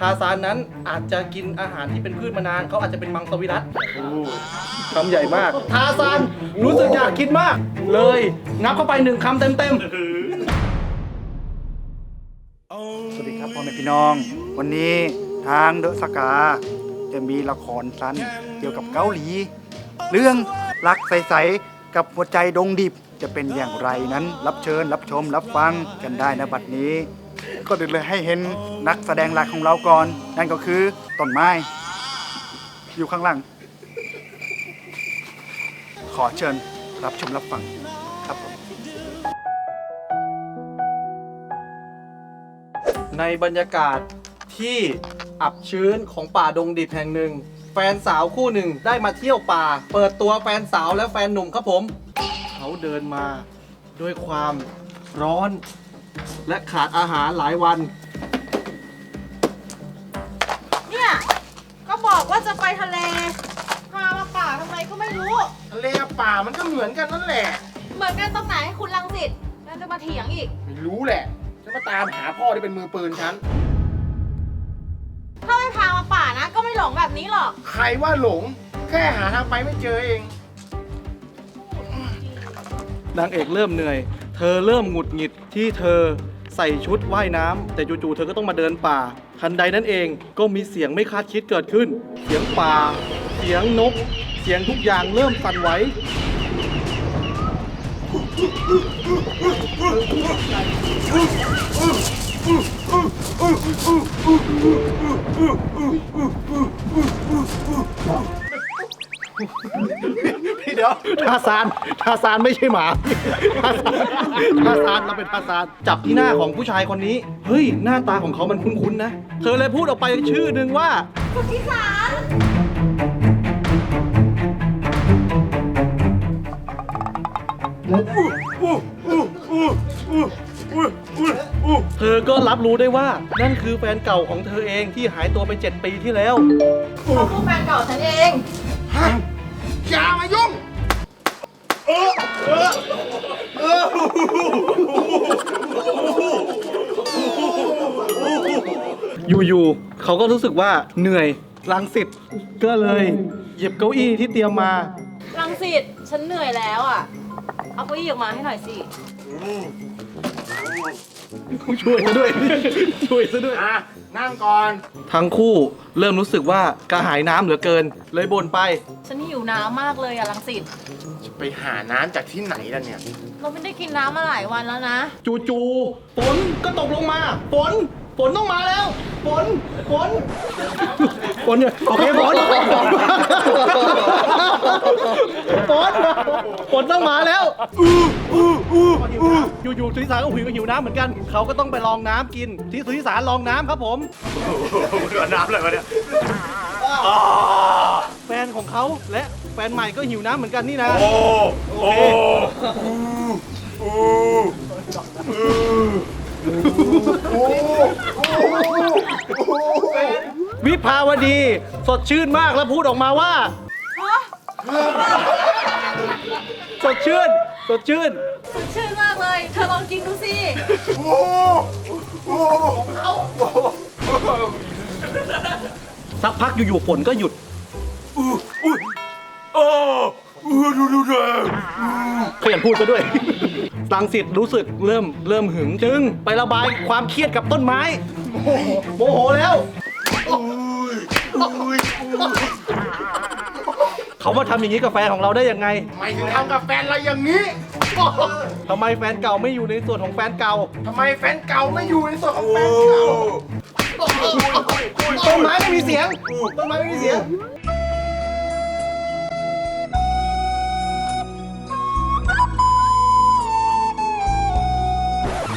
ทาซานนั้นอาจจะกินอาหารที่เป็นพืชมานานเขาอาจจะเป็นมังสวิรัตคำใหญ่มาก ทาซานรู้สึกอยากกินมาก เลยงับเข้าไปหนึ่งคำเต็มสวัสดีครับพ่อแม่พี่น้อง วันนี้ทางเดอะสกา จะมีละครสั้นเกี่ยวกับเกาหลี เรื่องรักใสๆกับหัวใจดงดิบจะเป็นอย่างไรนั้น รับเชิญรับชมรับฟังกันได้นะบัดนี้ ก็เดินเลยให้เห็นนักแสดงหลักของเราก่อน นั่นก็คือต้นไม้ อยู่ข้างหลังขอเชิญรับชมรับฟังครับผมในบรรยากาศที่อับชื้นของป่าดงดิบแห่งหนึ่ง แฟนสาวคู่หนึ่งได้มาเที่ยวป่า เปิดตัวแฟนสาวและแฟนหนุ่มครับผม เขาเดินมาด้วยความร้อน และขาดอาหารหลายวัน เนี่ย ก็บอกว่าจะไปทะเล พามาป่าทำไมก็ไม่รู้ ทะเลกับป่ามันก็เหมือนกันนั่นแหละ เหมือนกันตรงไหนให้คุณลังสิตแล้วจะมาเถียงอีก ไม่รู้แหละฉันมาตามหาพ่อที่เป็นมือปืนฉัน ถ้าไม่พามาป่านะ ก็ไม่หลงแบบนี้หรอก ใครว่าหลง แค่หาทางไปไม่เจอเอง นางเอกเริ่มเหนื่อย เธอเริ่มหงุดหงิดที่เธอ ใส่ชุดว่ายน้ำแต่จู่ๆเธอก็ต้องมาเดินป่าทันใดนั้นเองก็มีเสียงไม่คาดคิดเกิดขึ้น เสียงป่า เสียงนก เสียงทุกอย่างเริ่มสั่นไหว ทาซานทาซานไม่ใช่หมาทาซานทาซานเราเป็นทาซานจับที่หน้าของผู้ชายคนนี้ เฮ้ย หน้าตาของเขามันคุ้นๆนะ เธอเลยพูดออกไปชื่อหนึ่งว่าคุณพิสารเธอก็รับรู้ได้ว่านั่นคือแฟนเก่าของเธอเองที่หายตัวไป 7 ปีที่แล้ว เขาคือแฟนเก่าฉันเองฮะอย่ามายุ่ง อยู่ๆเขาก็รู้สึกว่าเหนื่อยลังสิตก็เลยหยิบเก้าอี้ที่เตรียมมาลังสิตฉันเหนื่อยแล้วอะ เอาเก้าอี้ออกมาให้หน่อยสิ ช่วยซะด้วย ช่วยซะด้วย อะนั่งก่อนทั้งคู่เริ่มรู้สึกว่ากระหายน้ำเหลือเกิน เลยบ่นไป ฉันหิวน้ำมากเลยอะลังสิตจะไปหาน้ำจากที่ไหนล่ะเนี่ย เราไม่ได้กินน้ำมาหลายวันแล้วนะ จู่ๆฝนก็ตกลงมา ฝน ฝนต้องมาแล้วฝนฝนฝนเนี่ยโอเคฝนฝนฝนต้องมาแล้วอยู่ๆสุธิสารก็หิวหิวน้ำเหมือนกัน เขาก็ต้องไปลองน้ำกิน ที่สุธิสารลองน้ำครับผมน้ำอะไรวะเนี่ยแฟนของเขาและแฟนใหม่ก็หิวน้ำเหมือนกันนี่นะ โอ้โอเค วิภาวดีสดชื่นมากแล้วพูดออกมาว่า สดชื่น สดชื่น สดชื่นมากเลย เธอลองกินดูสิ สักพักอยู่ๆฝนก็หยุดดูดูดู ขยันพูดซะด้วยสังสิทธิ์รู้สึกเริ่มเริ่มหึงจึงไประบายความเครียดกับต้นไม้ โมโหแล้วเขามาทำอย่างนี้กับแฟนของเราได้ยังไง ไม่ถึงทำกับแฟนเราอย่างนี้ทำไมแฟนเก่าไม่อยู่ในส่วนของแฟนเก่า ทำไมแฟนเก่าไม่อยู่ในส่วนของแฟนเก่า ต้นไม้ไม่มีเสียง ต้นไม้ไม่มีเสียง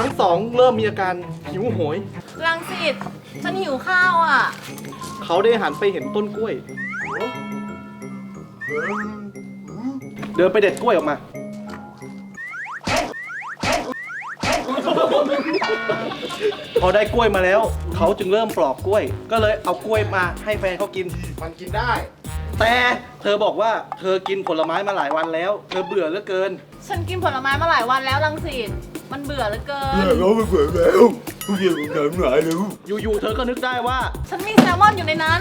ทั้งสองเริ่มมีอาการหิวโหยลังสิตฉันหิวข้าวอะ เขาได้หันไปเห็นต้นกล้วย เดินไปเด็ดกล้วยออกมา พอได้กล้วยมาแล้ว เขาจึงเริ่มปลอกกล้วย ก็เลยเอากล้วยมาให้แฟนเขากิน มันกินได้ แต่เธอบอกว่าเธอกินผลไม้มาหลายวันแล้ว เธอเบื่อเหลือเกิน ฉันกินผลไม้มาหลายวันแล้วลังสิต มันเบื่อเหลือเกินเราไปเปิดแล้วผู้หญิงของฉันหายแล้วอยู่ๆเธอก็นึกได้ว่า ฉันมีแซลมอนอยู่ในนั้น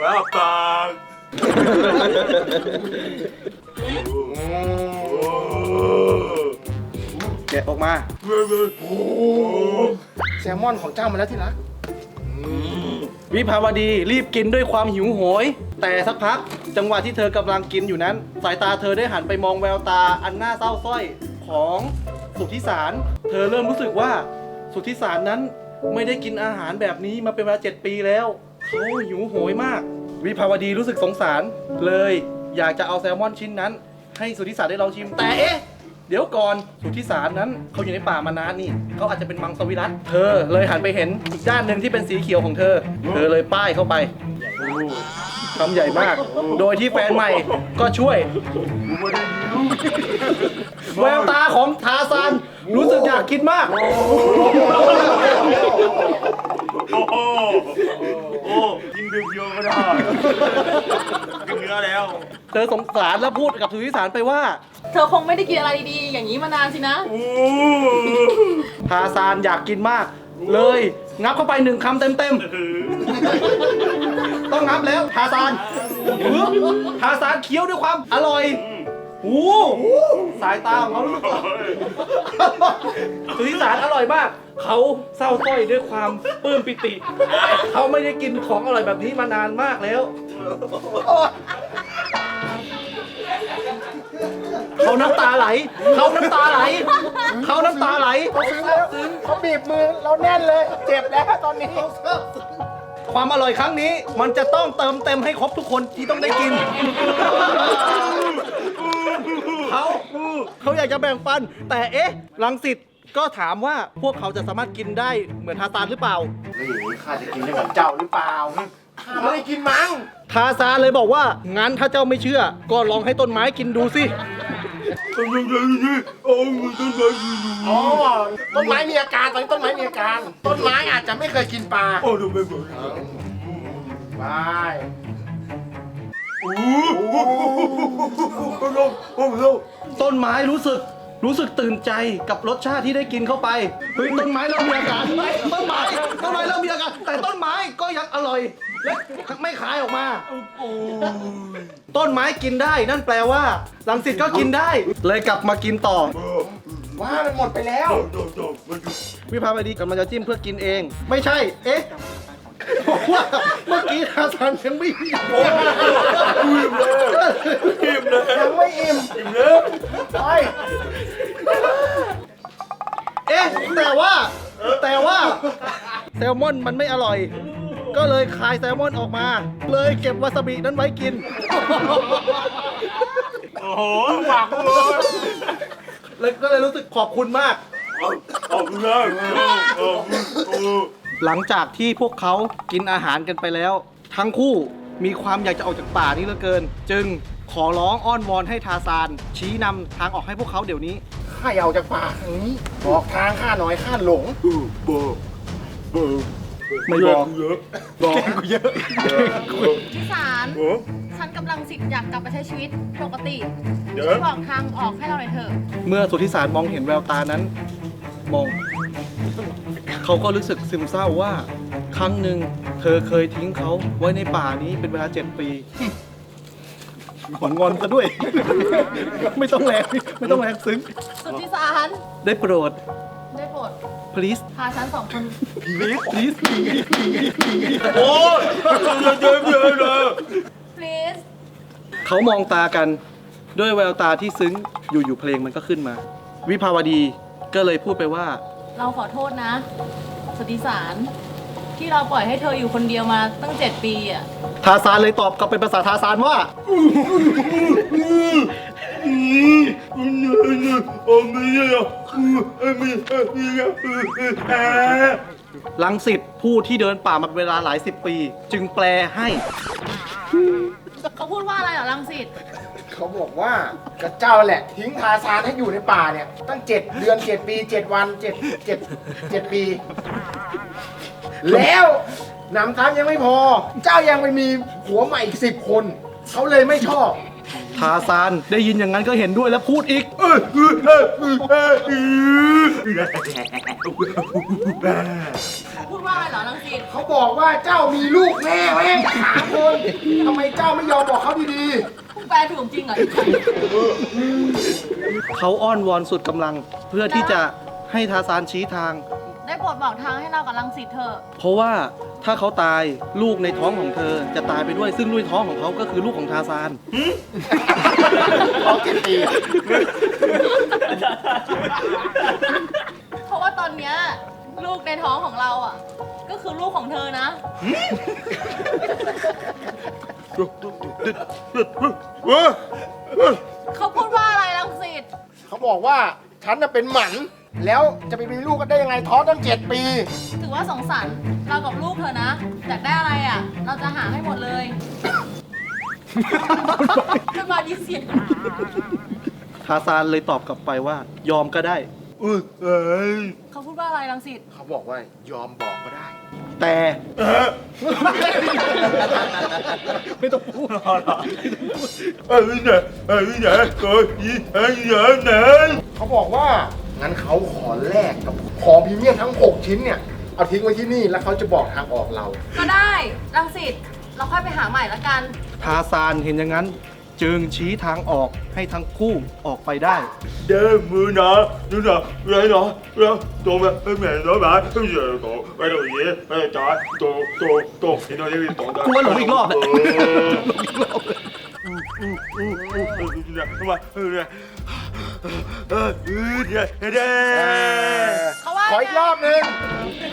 ว้าปากแกะออกมาแซลมอนของเจ้ามาแล้วที่รักวิภาวดีรีบกินด้วยความหิวโหย แต่สักพัก จังหวะที่เธอกำลังกินอยู่นั้น สายตาเธอได้หันไปมองแววตาอันน่าเศร้าสร้อย ของสุทธิสาร เธอเริ่มรู้สึกว่าสุทธิสารนั้นไม่ได้กินอาหารแบบนี้มาเป็นเวลาเจ็ดปีแล้วเขาหิวโหยมาก วิภาวดีรู้สึกสงสาร เลยอยากจะเอาแซลมอนชิ้นนั้น ให้สุทธิสารได้ลองชิมแต่เอ๊ะเดี๋ยวก่อนสุทธิสารนั้นเขาอยู่ในป่ามานานนี่เขาอาจจะเป็นมังสวิรัตเธอเลยหันไปเห็นอีกด้านหนึ่งที่เป็นสีเขียวของเธอ เธอเลยป้ายเข้าไปทำใหญ่มาก โดยที่แฟนใหม่ก็ช่วย แววตาของทาซานรู้สึกอยากกินมาก โอ้โหโอ้กินเบียวๆก็ได้กินเนื้อแล้ว เธอสงสารแล้วพูดกับสุทธิสารไปว่า เธอคงไม่ได้กินอะไรดีๆ อย่างนี้มานานสินะโอ้ทาซานอยากกินมาก เลย งับเข้าไปหนึ่งคำเต็มๆ ต้องงับแล้วทาซานทาซานเคี้ยวด้วยความอร่อย โอ้โหสายตาของเขารู้สึกว่าสุทธิสารอร่อยมาก เขาเศร้าสร้อยด้วยความปลื้มปิติ เขาไม่ได้กินของอร่อยแบบนี้มานานมากแล้ว เขาน้ำตาไหล เขาน้ำตาไหล เขาน้ำตาไหล เขาบีบมือเราแน่นเลย เจ็บแล้วตอนนี้ ความอร่อยครั้งนี้ มันจะต้องเติมเต็มให้ครบทุกคนที่ต้องได้กิน เขาเขาอยากจะแบ่งปัน แต่เอ๊ะลังสิตก็ถามว่าพวกเขาจะสามารถกินได้เหมือนทาซานหรือเปล่า นี่ข้าจะกินได้เหมือนเจ้าหรือเปล่าข้าไม่ได้กินมั้งทาซานเลยบอกว่างั้นถ้าเจ้าไม่เชื่อ ก็ลองให้ต้นไม้กินดูสิอ๋อต้นไม้มีอาการตอนนี้ต้นไม้มีอาการ ต้นไม้อาจจะไม่เคยกินปลาโอ้ดูไม่เหมือนไป ต้นไม้รู้สึกรู้สึกตื่นใจกับรสชาติที่ได้กินเข้าไปเฮ้ยต้นไม้เริ่มมีอาการเฮ้ยต้นไม้ต้นไม้เริ่มมีอาการแต่ต้นไม้ก็ยังอร่อยและไม่คายออกมา ต้นไม้กินได้นั่นแปลว่าลังสิตก็กินได้ เลยกลับมากินต่อว่ามันหมดไปแล้ววิภาวดีกำลังจะจิ้มเพื่อกินเอง ไม่ใช่ เอ๊ะบอกว่าเมื่อกี้ทาซานยังไม่อิ่ม ยังไม่อิ่มอิ่มเลยไป เอ๊ะแต่ว่า แต่ว่า แซลมอนมันไม่อร่อย ก็เลยคายแซลมอนออกมา เลยเก็บวาซาบินั้นไว้กิน โอ้โหหวังเลยเลยก็เลยรู้สึกขอบคุณมาก ขอบคุณครับขอบคุณโอ้หลังจากที่พวกเขากินอาหารกันไปแล้ว ทั้งคู่มีความอยากจะออกจากป่านี้เหลือเกิน จึง ขอร้องอ้อนวอนให้ทาซานชี้นำทางออกให้พวกเขาเดี๋ยวนี้ ข้าอยากออกจากป่าทางนี้ บอกทางข้าหน่อยข้าหลง บอกไม่บอก เยอะบอกกูเยอะที่สาร ฉันกำลังสิทธิ์อยากกลับไปใช้ชีวิตปกติเดี๋ยวช่วยบอกทางออกให้เราหน่อยเถอะ เมื่อสุทธิสารมองเห็นแววตานั้น มอง เขาก็รู้สึกซึมเศร้าว่า ครั้งหนึ่งเธอเคยทิ้งเขาไว้ในป่านี้เป็นเวลาเจ็ดปี หอนงอนซะด้วย ไม่ต้องแรงไม่ต้องแรงซึ้ง สุดที่สารได้โปรด ได้โปรด please พาฉันสองคน please please โอ้ยเยอะเยอะเลย please เขามองตากัน ด้วยแววตาที่ซึ้งอยู่ๆเพลงมันก็ขึ้นมา วิภาวดีก็เลยพูดไปว่า เราขอโทษนะ สุทธิสาร ที่เราปล่อยให้เธออยู่คนเดียวมาตั้งเจ็ดปีอะ ทาซานเลยตอบกลับเป็นภาษาทาซานว่า ลังสิตผู้ที่เดินป่ามาเป็นเวลาหลายสิบปี จึงแปลให้ เขาพูดว่าอะไรเหรอลังสิตเขาบอกว่ากระเจ้าแหละทิ้งทาซานให้อยู่ในป่าเนี่ย ตั้งเจ็ดเดือนเจ็ดปีเจ็ดวันเจ็ดเจ็ดเจ็ดปี แล้วหนำซ้ำยังไม่พอ เจ้ายังไปมีผัวใหม่อีกสิบคน เขาเลยไม่ชอบทาซานได้ยินอย่างนั้นก็เห็นด้วยแล้วพูดอีก พูดว่าอะไรเหรอลังสิตเขาบอกว่าเจ้ามีลูกแม่แม่งสามคนทำไมเจ้าไม่ยอมบอกเขาดีพูดแปลถูกจริงเหรอเขาอ้อนวอนสุดกำลัง เพื่อที่จะให้ทาซานชี้ทางได้โป รดบอกทางให้เรากับลังสิตเถอะ เพราะว่าถ้าเขาตายลูกในท้องของเธอจะตายไปด้วยซึ่งลูกในท้องของเขาก็คือลูกของทาซานๆเขาเจ็ดปีเพราะว่าตอนเนี้ยลูกในท้องของเราอะ ก็คือลูกของเธอนะ เขาพูดว่าอะไรลังสิตเขาบอกว่าฉันน่ะเป็นหมัน แล้วจะไปมีลูกกันได้ยังไงท้องตั้งเจ็ดปี ถือว่าสงสารเรากับลูกเธอนะอยากได้อะไรอะ เราจะหาให้หมดเลยขึ้นมาดีเสียงทาซานเลยตอบกลับไปว่ายอมก็ได้เขาพูดว่าอะไรลังสิตเขาบอกว่ายอมบอกก็ได้ แต่ไม่ต้องพูดหรอกเขาบอกว่า งั้นเขาขอแลกกับของพรีเมียมทั้ง 6 ชิ้นเนี่ย เอาทิ้งไว้ที่นี่แล้วเขาจะบอกทางออกเรา ก็ได้ลังสิตเราค่อยไปหาใหม่ละกัน ทาซานเห็นอย่างนั้น จึงชี้ทางออกให้ทั้งคู่ออกไปได้ เดินมือนะนู่นน่ะไรเนาะแล้วตัวมันเป็นเหมือนรถบัสไม่ใช่ตัวไม่ต้องยี้ไม่ต้องจ่ายตัวตัวตัวที่เราจะไปต่อกูว่าหลงอีกรอบแหละเอออืมอืมอืมอืมอืมเนี่ยทำไมเออเนี่ย เออเออเนี่ยเด้เขาว่าขออีกรอบหนึง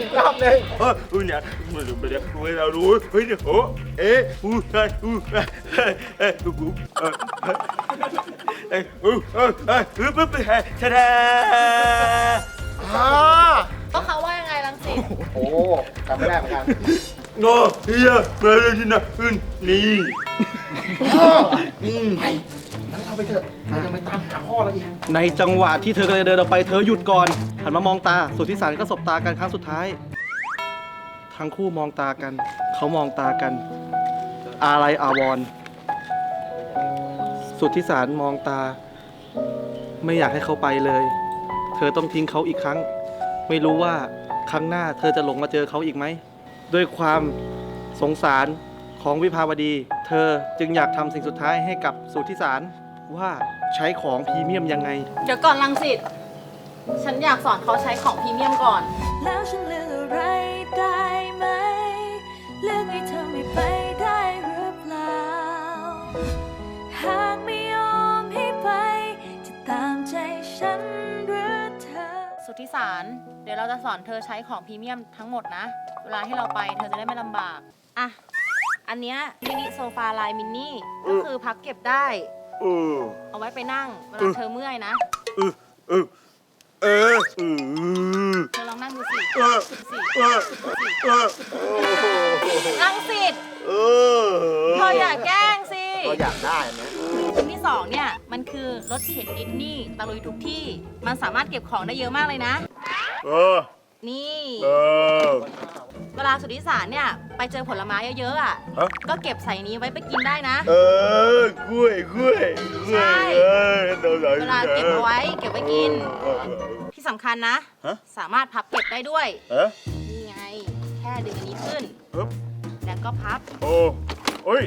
อีกรอบหนึงเออเออเนี่ยมันดูไปเนี่ยเฮ้ยเรารู้เฮ้ยเนี่ยโอ้เอ๊ะอู้เฮ้ยอู้เอ๊ะเอ๊ะอู้เอ๊ะเอ๊ะอู้เอ๊ะเอ๊ะเอ๊ะปุ๊บเฮ้ยชะแดอ่าก็เขาว่ายังไงลังสิตโอ้จำไม่ได้เหมือนกันโน่เฮียมาเลยที่นะอื่นนี่พ่ออืม ไปงั้นเราไปเถอะเราจะไปตามหาพ่อเราอีกในจังหวะที่เธอกำลังเดินออกไปเธอหยุดก่อน หันมามองตา สุทธิสารก็สบตากันครั้งสุดท้าย ทั้งคู่มองตากัน เขามองตากันอะไรอาวรณ์สุทธิสารมองตา ไม่อยากให้เขาไปเลย เธอต้องทิ้งเขาอีกครั้ง ไม่รู้ว่าครั้งหน้าเธอจะหลงมาเจอเขาอีกไหม ด้วยความสงสารของวิภาวดี เธอจึงอยากทำสิ่งสุดท้ายให้กับสุทธิสาร ว่าใช้ของพรีเมียมยังไง เดี๋ยวก่อนลังสิตฉันอยากสอนเขาใช้ของพรีเมียมก่อน แล้วฉันเลือกอะไรได้ไหม เลือกให้เธอไม่ไปได้หรือเปล่า หากไม่ยอมให้ไป จะตามใจฉันหรือเธอ สุทธิสาร เดี๋ยวเราจะสอนเธอใช้ของพรีเมียมทั้งหมดนะ เวลาที่เราไปเธอจะได้ไม่ลำบาก อะ อันเนี้ยมินิโซฟาลายมินนี่ ก็คือพับเก็บได้ เออ เอาไว้ไปนั่งเวลาเธอเมื่อยนะ เออ เออ เออเออเธอลองนั่งดูสิเออ สิเออ เออลังสิตเออเธออย่าแกล้งสิเราอยากได้อันเนี้ยชิ้นที่สองเนี่ยมันคือรถเข็นดิสนีย์ตะลุยทุกที่ มันสามารถเก็บของได้เยอะมากเลยนะ เออ นี่เออ เวลาสุทธิสารเนี่ยไปเจอผลไม้เยอะๆอะฮะ ก็เก็บใส่นี้ไว้ไปกินได้นะ เออกล้วยกล้วยกล้วยเออโดนไหนเวลาเก็บเอาไว้เก็บไว้กินเออ ที่สำคัญนะ ฮะ สามารถพับเก็บได้ด้วย เอ๊ะนี่ไง แค่ดึงอันนี้ขึ้นปึ๊บแล้วก็พับโอ้โอ้ย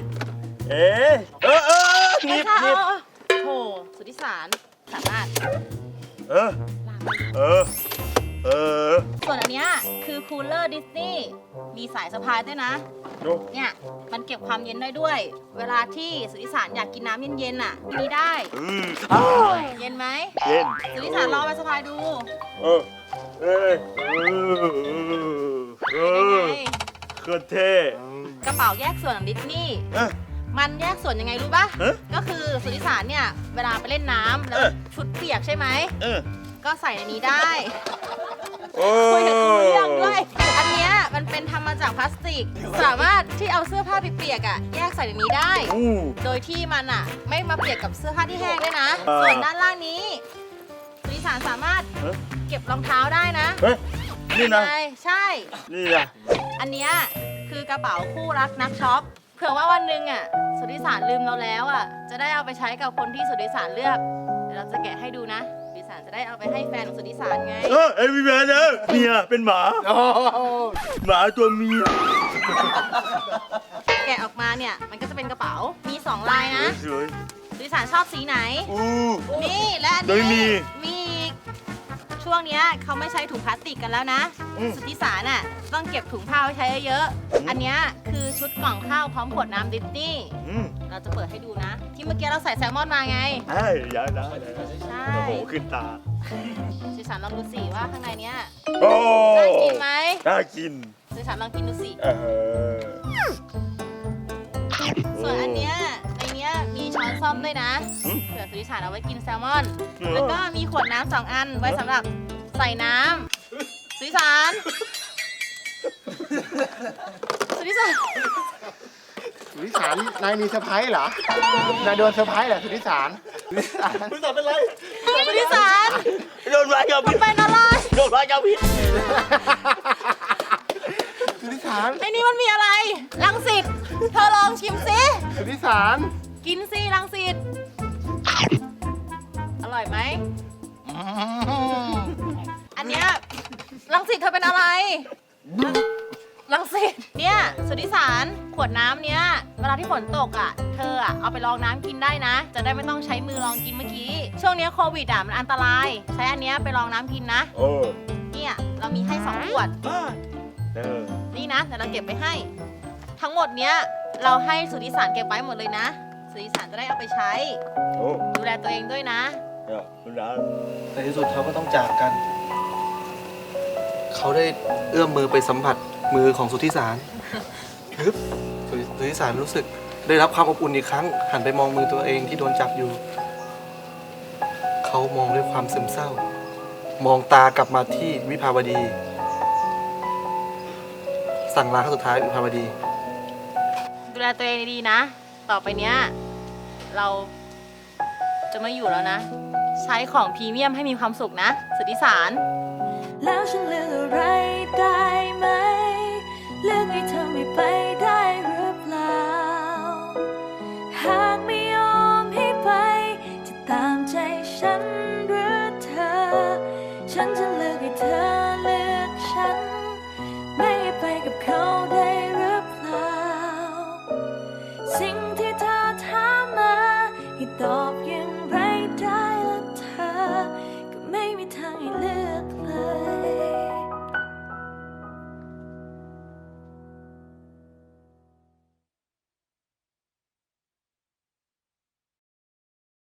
เอ๊ะเออเออหนิบไม่หนิบใช่เอาเอาโถสุทธิสารสามารถเออลากได้เออ เออส่วนอันเนี้ยคือคูลเลอร์ดิสนีย์มีสายสะพายด้วยนะดูเนี่ย มันเก็บความเย็นได้ด้วย เวลาที่สุทธิสารอยากกินน้ำเย็นๆน่ะที่นี่ได้อืมเย็นไหมเย็นสุทธิสารลองไปสะพายดูเออเออเออเอเป็นยังอไงโคตรเท่ กระเป๋าแยกส่วนของดิสนีย์เอ๊ะมันแยกส่วนยังไงรู้ปะเอ๊ะก็คือสุทธิสารเนี่ยเวลาไปเล่นน้ำแล้วเอ๊ะชุดเปียกใช่ไหม เออ ก็ใส่ในนี้ได้โอ้คุยกับกูรู้เรื่องด้วย อันเนี้ยมันเป็นทำมาจากพลาสติก สามารถที่เอาเสื้อผ้าเปียกๆอะแยกใส่ในนี้ได้ อู้ โดยที่มันอะ ไม่มาเปียกกับเสื้อผ้าที่แห้งด้วยนะอ่าส่วนด้านล่างนี้สุริสารสามารถเอ๊ะ เก็บรองเท้าได้นะเฮ้ย นี่นะ ใช่ใช่ นี่นะ อันเนี้ยคือกระเป๋าคู่รักนักช็อปเผื่อว่าวันหนึ่งอะสุสุทธิสารลืมเราแล้วอะจะได้เอาไปใช้กับคนที่สุทธิสารเลือกเดี๋ยวเราจะแกะให้ดูนะสุทธิสารจะ ได้เอาไปให้แฟนของสุทธิสารไง เออไอ้พี่แมนนะเมียเป็นหมา หมาตัวเมียแกะออกมาเนี่ย มันก็จะเป็นกระเป๋า มีสองลายนะสวยสุทธิสารชอบสีไหนอู้ นี่และอันโดยมีนี้มีอีก ช่วงเนี้ยเขาไม่ใช้ถุงพลาสติกกันแล้วนะสุทธิสารน่ะต้องเก็บถุงผ้าไว้ใช้เยอะๆอันเนี้ยคือชุดกล่องข้าวพร้อมขวดน้ำดิสนีย์อืมเราจะเปิดให้ดูนะ ที่เมื่อกี้เราใส่แซลมอนมาไงไอ้ยาได้ใช่โอ้โหขึ้นตาสุทธิสารลองดูสิว่าข้างในเนี้ยโอ้น่ากินไหมน่ากินสุทธิสารลองกินดูสิ เออส่วนอันเนี้ยในเนี้ยมี ช้อนซ่อมด้วยนะเผื่อสุทธิสารเอาไว้กินแซลมอน แล้วก็มีขวดน้ำสองอันไว้สำหรับใส่น้ำสุทธิสารสุทธิสารสุธิสารนายมีเซอร์ไพรส์เหรอนายโดนเซอร์ไพรส์เหรอสุธิสารสุธิสารสุธิสารเป็นไรสุทธิสารโดนวายเจ้าพิษเป็นอะไรโดนวายเจ้าพิษสุธิสารไอ้นี่มันมีอะไรลังสิตเธอลองชิมสิสุธิสาร กินสิลังสิตอร่อยไหม อันเนี้ยลังสิตเธอเป็นอะไร ลังสิตเนี่ยสุทธิสารขวดน้ำเนี้ยเวลาที่ฝนตกอะ เธออะเอาไปลองน้ำกินได้นะ จะได้ไม่ต้องใช้มือลองกินเมื่อกี้ ช่วงเนี้ยโควิดอะมันอันตราย ใช้อันเนี้ยไปลองน้ำกินนะโอ้เนี่ยเรามีให้สองขวด เออนี่นะเดี๋ยวเราเก็บไปให้ ทั้งหมดเนี้ยเราให้สุทธิสารเก็บไว้หมดเลยนะ สุทธิสารจะได้เอาไปใช้ โอ้ดูแลตัวเองด้วยนะเดี๋ยวคุณร้านในที่สุดเขาก็ต้องจากกัน เขาได้เอื้อมมือไปสัมผัสมือของสุทธิสารฮึบสุทธิสุทธิสารรู้สึก ได้รับความอบอุ่นอีกครั้ง หันไปมองมือตัวเองที่โดนจับอยู่ เขามองด้วยความซึมเศร้า มองตากลับมาที่วิภาวดี สั่งลาครั้งสุดท้ายวิภาวดี ดูแลตัวเองดีๆนะ ต่อไปเนี้ย เราจะไม่อยู่แล้วนะ ใช้ของพรีเมียมให้มีความสุขนะ สุทธิสาร แล้วฉันเลือกอะไรได้